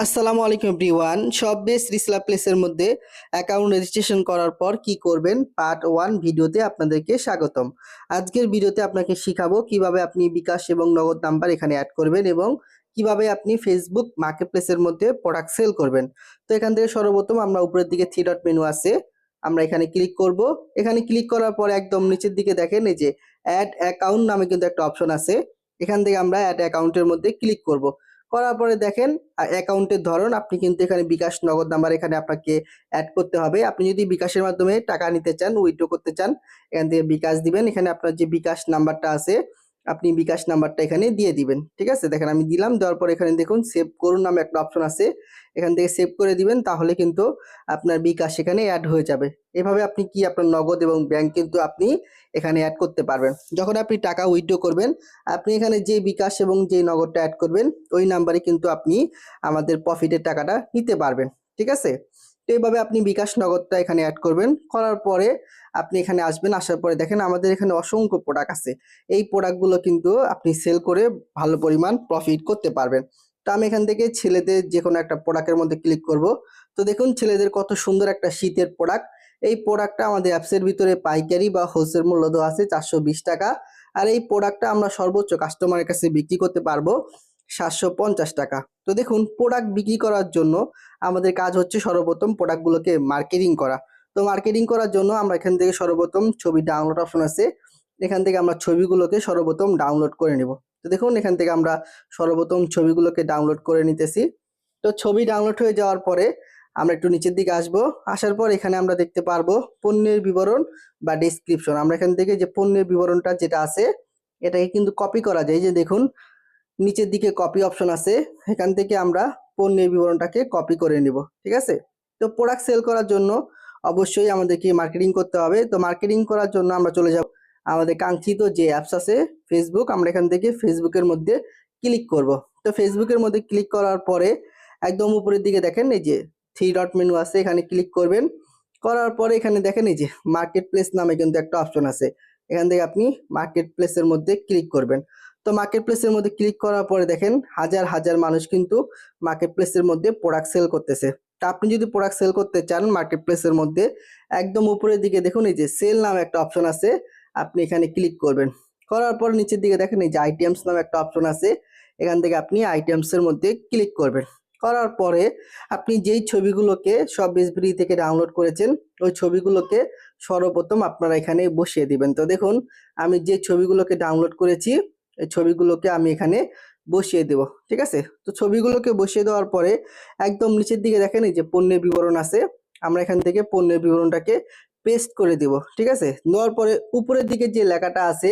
আসসালামু আলাইকুম এভরিওয়ান। সব বেস রিসলা প্লেসের মধ্যে অ্যাকাউন্ট রেজিস্ট্রেশন করার পর কি করবেন পার্ট ওয়ান ভিডিওতে আপনাদেরকে স্বাগতম। আজকের ভিডিওতে আপনাকে শিখাবো কীভাবে আপনি বিকাশ এবং নগদ নাম্বার এখানে অ্যাড করবেন এবং কীভাবে আপনি ফেসবুক মার্কেট প্লেসের মধ্যে প্রোডাক্ট সেল করবেন। তো এখান থেকে সর্বপ্রথম আমরা উপরের দিকে থ্রি ডট মেনু আছে, আমরা এখানে ক্লিক করব। এখানে ক্লিক করার পর একদম নিচের দিকে দেখেন, এই যে অ্যাড অ্যাকাউন্ট নামে কিন্তু একটা অপশন আছে। এখান থেকে আমরা অ্যাড অ্যাকাউন্টের মধ্যে ক্লিক করব। করার পরে দেখেন অ্যাকাউন্টের ধরন, আপনি কিন্তু এখানে বিকাশ নগদ নাম্বার এখানে আপনাকে অ্যাড করতে হবে। আপনি যদি বিকাশের মাধ্যমে টাকা নিতে চান উইথড্র করতে চান, এখান থেকে বিকাশ দিবেন। এখানে আপনার যে বিকাশ নাম্বারটা আছে আপনি বিকাশ নাম্বারটা এখানে দিয়ে দিবেন, ঠিক আছে? দেখেন আমি দিলাম, দেওয়ার পর এখানে দেখুন সেভ করুন নামে একটা অপশন আছে। এখান থেকে সেভ করে দিবেন, তাহলে কিন্তু আপনার বিকাশ এখানে অ্যাড হয়ে যাবে। এভাবে আপনি কি আপনার নগদ এবং ব্যাংক কিন্তু আপনি এখানে অ্যাড করতে পারবেন। যখন আপনি টাকা উইথড্র করবেন, আপনি এখানে যে বিকাশ এবং যে নগদটা অ্যাড করবেন, ওই নাম্বারে কিন্তু আপনি আমাদের প্রফিটের টাকাটা নিতে পারবেন, ঠিক আছে? তো এইভাবে আপনি বিকাশ নগদটা এখানে অ্যাড করবেন। করার পরে আপনি এখানে আসবেন, আসার পরে দেখেন আমাদের এখানে অসংখ্য প্রোডাক্ট আছে। এই প্রোডাক্টগুলো কিন্তু আপনি সেল করে ভালো পরিমাণ প্রফিট করতে পারবেন। তো আমি এখান থেকে ছেলেদের যে কোনো একটা প্রোডাক্টের মধ্যে ক্লিক করব। তো দেখুন ছেলেদের কত সুন্দর একটা শীতের প্রোডাক্ট এই প্রোডাক্টটা আমাদের অ্যাপসের ভিতরে পাইকারি বা হোলসেল মূল্য দেওয়া আছে চারশো বিশ টাকা। আর এই প্রোডাক্টটা আমরা সর্বোচ্চ কাস্টমারের কাছে বিক্রি করতে পারব। সাতশো পঞ্চাশ টাকা। তো দেখুন প্রোডাক্ট বিক্রি করার জন্য আমাদের কাজ হচ্ছে সর্বপ্রথম প্রোডাক্টগুলোকে মার্কেটিং করা। তো মার্কেটিং করার জন্য আমরা এখান থেকে সর্বপ্রথম ছবি ডাউনলোড অপশন আছে। এখান থেকে আমরা ছবিগুলোকে সর্বপ্রথম ডাউনলোড করে নেব। তো দেখুন, এখান থেকে আমরা সর্বপ্রথম ছবিগুলোকে ডাউনলোড করে নিতেছি। তো ছবি ডাউনলোড হয়ে যাওয়ার পরে আমরা একটু নিচের দিকে আসব। আসার পর এখানে আমরা দেখতে পারব পণ্যের বিবরণ বা ডিসক্রিপশন আমরা এখান থেকে যে পণ্যের বিবরণটা যেটা আছে, এটাকে কিন্তু কপি করা যায়। যে দেখুন নিচের দিকে কপি অপশন আছে, এখান থেকে আমরা পণ্যের বিবরণটাকে কপি করে নিব, ঠিক আছে? তো প্রোডাক্ট সেল করার জন্য অবশ্যই আমাদেরকে মার্কেটিং করতে হবে। তো মার্কেটিং করার জন্য আমরা চলে যাব, আমাদের কাঙ্ক্ষিত যে অ্যাপস আছে ফেসবুক আমরা এখান থেকে ফেসবুকের মধ্যে ক্লিক করব। তো ফেসবুকের মধ্যে ক্লিক করার পরে একদম উপরের দিকে দেখেন, এই যে থ্রি ডট মেনু আছে, এখানে ক্লিক করবেন। করার পরে এখানে দেখেন, এই যে মার্কেট প্লেস নামে কিন্তু একটা অপশন আছে। এখান থেকে আপনি মার্কেট প্লেসের মধ্যে ক্লিক করবেন। তো মার্কেট প্লেসের মধ্যে ক্লিক করার পরে দেখেন, হাজার হাজার মানুষ কিন্তু মার্কেট প্লেসের মধ্যে প্রোডাক্ট সেল করতেছে। তা আপনি যদি প্রোডাক্ট সেল করতে চান মার্কেট প্লেসের মধ্যে একদম উপরের দিকে দেখুন, এই যে সেল নামে একটা অপশন আছে, আপনি এখানে ক্লিক করবেন। করার পর নিচের দিকে দেখেন, এই যে আইটেমস নামে একটা অপশন আছে, এখান থেকে আপনি আইটেমস এর মধ্যে ক্লিক করবেন। করার পরে আপনি যেই ছবিগুলোকে সব এসবিডি থেকে ডাউনলোড করেছেন, ওই ছবিগুলোকে সর্বপ্রথম আপনারা এখানে বসিয়ে দিবেন। তো দেখুন, আমি যে ছবিগুলোকে ডাউনলোড করেছি এই ছবিগুলোকে আমি এখানে বসিয়ে দেব, ঠিক আছে? তো ছবিগুলোকে বসিয়ে দেওয়ার পরে একদম নিচের দিকে দেখেন এই যে পণ্যের বিবরণ আছে, আমরা এখান থেকে পণ্যের বিবরণটাকে পেস্ট করে দিব, ঠিক আছে? দেওয়ার পরে উপরের দিকে যে লেখাটা আছে,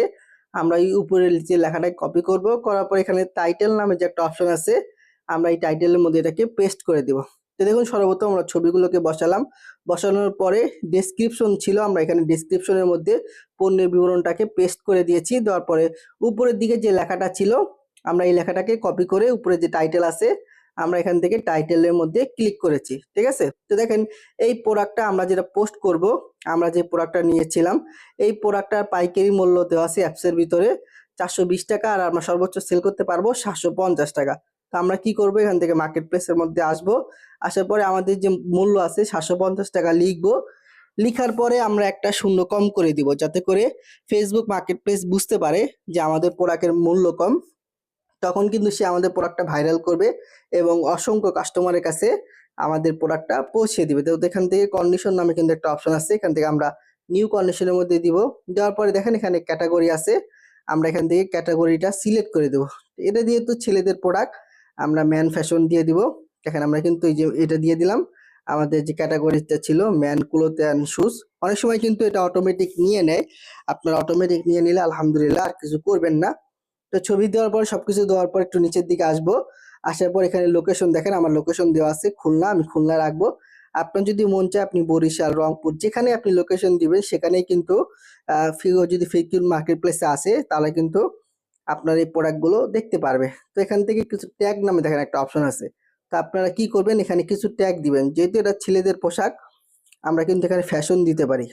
আমরা এই উপরের যে লেখাটাকে কপি করব, করার পর এখানে টাইটেল নামে যে একটা অপশন আছে, আমরা এই টাইটেলের মধ্যে এটাকে পেস্ট করে দিব। তো দেখুন, সর্বপ্রথম আমরা ছবিগুলোকে বসালাম। বসানোর পরে ডেসক্রিপশন ছিল, আমরা এখানে ডেসক্রিপশনের মধ্যে পণ্যের বিবরণটাকে পেস্ট করে দিয়েছি। দেওয়ার পরে উপরের দিকে যে লেখাটা ছিল, আমরা এই লেখাটাকে কপি করে উপরে যে টাইটেল আছে, আমরা এখান থেকে টাইটেলের মধ্যে ক্লিক করেছি। ঠিক আছে? তো দেখেন, এই প্রোডাক্টটা আমরা যেটা পোস্ট করব, আমরা যে প্রোডাক্টটা নিয়েছিলাম, এই প্রোডাক্টটার পাইকারি মূল্য দেওয়া আছে অ্যাপসের ভিতরে চারশো বিশ টাকা, আর আমরা সর্বোচ্চ সেল করতে পারব সাতশো পঞ্চাশ টাকা। তো আমরা কি করব? এখান থেকে মার্কেট প্লেসের মধ্যে আসব। আসার পরে আমাদের যে মূল্য আছে সাতশো পঞ্চাশ টাকা লিখব। লিখার পরে আমরা একটা শূন্য কম করে দিব, যাতে করে ফেসবুক মার্কেট প্লেস বুঝতে পারে যে আমাদের প্রোডাক্টের মূল্য কম। তখন কিন্তু সে আমাদের প্রোডাক্টটা ভাইরাল করবে এবং অসংখ্য কাস্টমারের কাছে আমাদের প্রোডাক্টটা পৌঁছে দিবে। তো এখান থেকে কন্ডিশন নামে কিন্তু একটা অপশন আছে, এখান থেকে আমরা নিউ কন্ডিশনের মধ্যে দিব। দেওয়ার পরে দেখেন এখানে ক্যাটাগরি আছে, আমরা এখান থেকে ক্যাটাগরিটা সিলেক্ট করে দেবো। এটা যেহেতু ছেলেদের প্রোডাক্ট আমরা ম্যান ফ্যাশন দিয়ে দিব। দেখেন আমরা কিন্তু এই যে এটা দিয়ে দিলাম। আমাদের যে ক্যাটাগরিটা ছিল ম্যান ক্লোথ অ্যান্ড শুজ অনেক সময় কিন্তু এটা অটোমেটিক নিয়ে নেয়। আপনার অটোমেটিক নিয়ে নিলে আলহামদুলিল্লাহ আর কিছু করবেন না। তো ছবি দেওয়ার পর, সবকিছু দেওয়ার পর একটু নিচের দিকে আসব। আসার পর এখানে লোকেশন দেখেন, আমার লোকেশন দেওয়া আছে খুলনা, আমি খুলনা রাখব। আপনার যদি মন চায় আপনি বরিশাল, রংপুর, যেখানে আপনি লোকেশন দিবেন, সেখানেই কিন্তু যদি ফিকিউর মার্কেট প্লেসে আসে, তাহলে কিন্তু আপনার এই প্রোডাক্টগুলো দেখতে পারবে। তো এখান থেকে কিছু ট্যাগ নামে দেখেন একটা অপশন আছে। তো আপনারা কি করবেন? এখানে কিছু ট্যাগ দিবেন। যেহেতু এটা ছেলেদের পোশাক, আমরা কিন্তু এখানে ফ্যাশন দিতে পারি।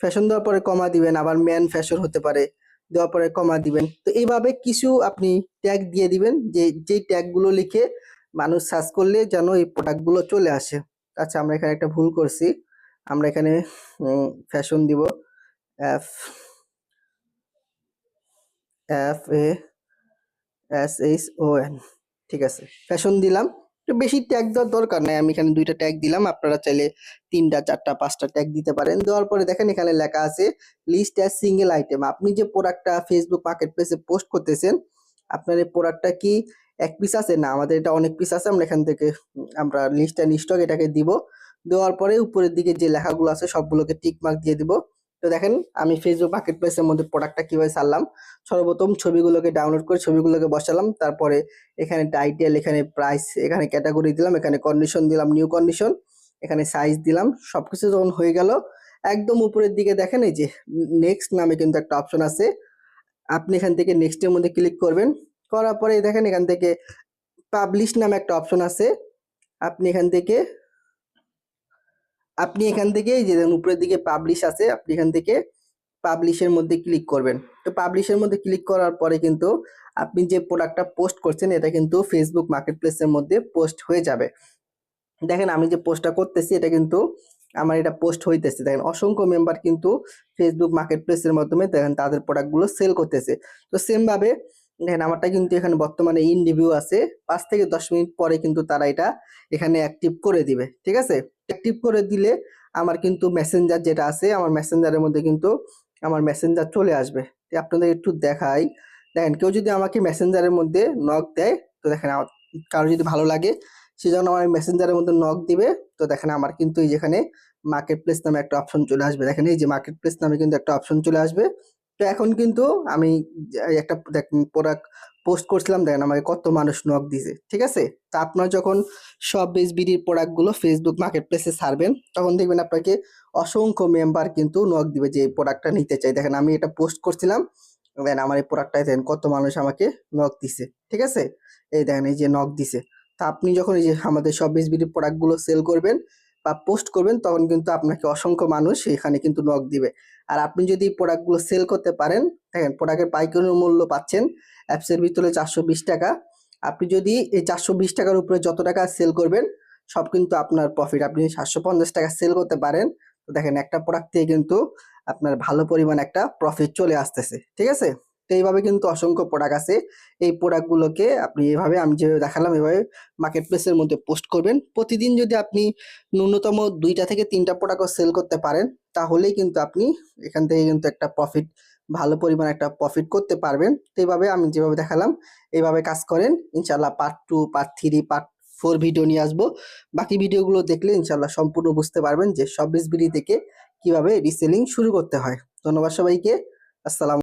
ফ্যাশন দেওয়ার পরে কমা দিবেন, আবার ম্যান ফ্যাশন হতে পারে। দেওয়ার পরে কমা দিবেন। তো এইভাবে কিছু আপনি ট্যাগ দিয়ে দিবেন যে, যেই ট্যাগগুলো লিখে মানুষ সার্চ করলে যেন এই প্রোডাক্টগুলো চলে আসে। আচ্ছা আমরা এখানে একটা ভুল করছি। আমরা এখানে ফ্যাশন দিব F F A S H O N ঠিক আছে? ফ্যাশন দিলাম। একটু বেশি ট্যাগ দেওয়ার দরকার নাই। আমি এখানে দুইটা ট্যাগ দিলাম। আপনারা চাইলে তিনটা, চারটা, পাঁচটা ট্যাগ দিতে পারেন। দেওয়ার পরে দেখেন এখানে লেখা আছে লিস্ট অ্যাজ সিঙ্গেল আইটেম আপনি যে প্রোডাক্টটা ফেসবুক মার্কেট প্লেসে পোস্ট করতেছেন, আপনার এই প্রোডাক্টটা কি এক পিস আছে? না, আমাদের এটা অনেক পিস আছে। আমরা এখান থেকে আমরা লিস্ট অ্যান্ড স্টক এটাকে দিব। দেওয়ার পরে উপরের দিকে যে লেখাগুলো আছে, সবগুলোকে টিক মার্ক দিয়ে দিব। তো দেখেন, আমি ফেসবুক মার্কেট প্লেসের মধ্যে প্রোডাক্টটা কীভাবে সারলাম সর্বপ্রথম ছবিগুলোকে ডাউনলোড করে ছবিগুলোকে বসালাম। তারপরে এখানে টাইটেল এখানে প্রাইস এখানে ক্যাটাগরি দিলাম, এখানে কন্ডিশন দিলাম নিউ কন্ডিশন এখানে সাইজ দিলাম সব কিছু যখন হয়ে গেল, একদম উপরের দিকে দেখেন এই যে নেক্সট নামে কিন্তু একটা অপশন আছে। আপনি এখান থেকে নেক্সটের মধ্যে ক্লিক করবেন। করার পরে দেখেন এখান থেকে পাবলিশ নামে একটা অপশন আছে। আপনি এখান থেকে আপনি এখান থেকে যে উপরের দিকে পাবলিশ আছে, আপনি এখান থেকে পাবলিশের মধ্যে ক্লিক করবেন। তো পাবলিশের মধ্যে ক্লিক করার পরে কিন্তু আপনি যে প্রোডাক্টটা পোস্ট করছেন, এটা কিন্তু ফেসবুক মার্কেট প্লেসের মধ্যে পোস্ট হয়ে যাবে। দেখেন, আমি যে পোস্টটা করতেছি, এটা কিন্তু আমার এটা পোস্ট হইতেছে। দেখেন, অসংখ্য মেম্বার কিন্তু ফেসবুক মার্কেট প্লেসের মাধ্যমে দেখেন, তাদের প্রোডাক্টগুলো সেল করতেছে। তো সেম ভাবে দেখেন, আমারটা কিন্তু এখানে বর্তমানে ইন রিভিউ আছে। পাঁচ থেকে দশ মিনিট পরে কিন্তু তারা এটা এখানে অ্যাক্টিভ করে দিবে, ঠিক আছে? অ্যাক্টিভ করে দিলে আমার কিন্তু মেসেঞ্জার যেটা আছে, আমার মেসেঞ্জারের মধ্যে কিন্তু আমার মেসেঞ্জার চলে আসবে। আপনাদের একটু দেখাই। দেখেন, কেউ যদি আমাকে মেসেঞ্জারের মধ্যে নক দেয়, তো দেখেন, আমার কারও যদি ভালো লাগে, সে যখন আমার মেসেঞ্জারের মধ্যে নক দিবে, তো দেখেন, আমার কিন্তু এই যেখানে মার্কেট প্লেস নামে একটা অপশন চলে আসবে। দেখেন, এই যে মার্কেট প্লেস নামে কিন্তু একটা অপশন চলে আসবে। তো এখন কিন্তু আমি একটা প্রোডাক্ট পোস্ট করছিলাম, দেখেন আমাকে কত মানুষ নক দিছে, ঠিক আছে? তা আপনার যখন সব বিডির প্রোডাক্টগুলো ফেসবুক মার্কেট প্লেসে ছাড়বেন তখন দেখবেন আপনাকে অসংখ্য মেম্বার কিন্তু নক দিবে যে এই প্রোডাক্টটা নিতে চাই দেখেন আমি এটা পোস্ট করছিলাম দেন আমার এই প্রোডাক্টটা দেখেন কত মানুষ আমাকে নক দিছে, ঠিক আছে? এই দেখেন এই যে নক দিছে। তা আপনি যখন এই যে আমাদের সব বিডির প্রোডাক্টগুলো সেল করবেন বা পোস্ট করবেন, তখন কিন্তু আপনাকে অসংখ্য মানুষ এখানে কিন্তু নক দিবে। আর আপনি যদি প্রোডাক্টগুলো সেল করতে পারেন, দেখেন প্রোডাক্টের পাইকারি মূল্য পাচ্ছেন অ্যাপসের ভিতরে চারশো বিশ টাকা। আপনি যদি এই চারশো বিশ টাকার উপরে যত টাকা সেল করবেন, সব কিন্তু আপনার প্রফিট আপনি সাতশো পঞ্চাশ টাকা সেল করতে পারেন, তো দেখেন একটা প্রোডাক্ট থেকে কিন্তু আপনার ভালো পরিমাণ একটা প্রফিট চলে আসতেছে। ঠিক আছে? তো এইভাবে কিন্তু অসংখ্য প্রোডাক্ট আছে। এই প্রোডাক্টগুলোকে আপনি এভাবে আমি যেভাবে দেখালাম, এভাবে মার্কেট প্লেসের মধ্যে পোস্ট করবেন। প্রতিদিন যদি আপনি ন্যূনতম দুইটা থেকে তিনটা প্রোডাক্টও সেল করতে পারেন, তাহলেই কিন্তু আপনি এখান থেকে কিন্তু একটা প্রফিট ভালো পরিমাণ একটা প্রফিট করতে পারবেন। তো এইভাবে আমি যেভাবে দেখালাম, এইভাবে কাজ করেন। ইনশাল্লাহ part two part three part four video নিয়ে আসব। বাকি ভিডিওগুলো দেখলে ইনশাল্লাহ সম্পূর্ণ বুঝতে পারবেন যে সব বিডি থেকে কীভাবে রিসেলিং শুরু করতে হয়। ধন্যবাদ সবাইকে। আসসালাম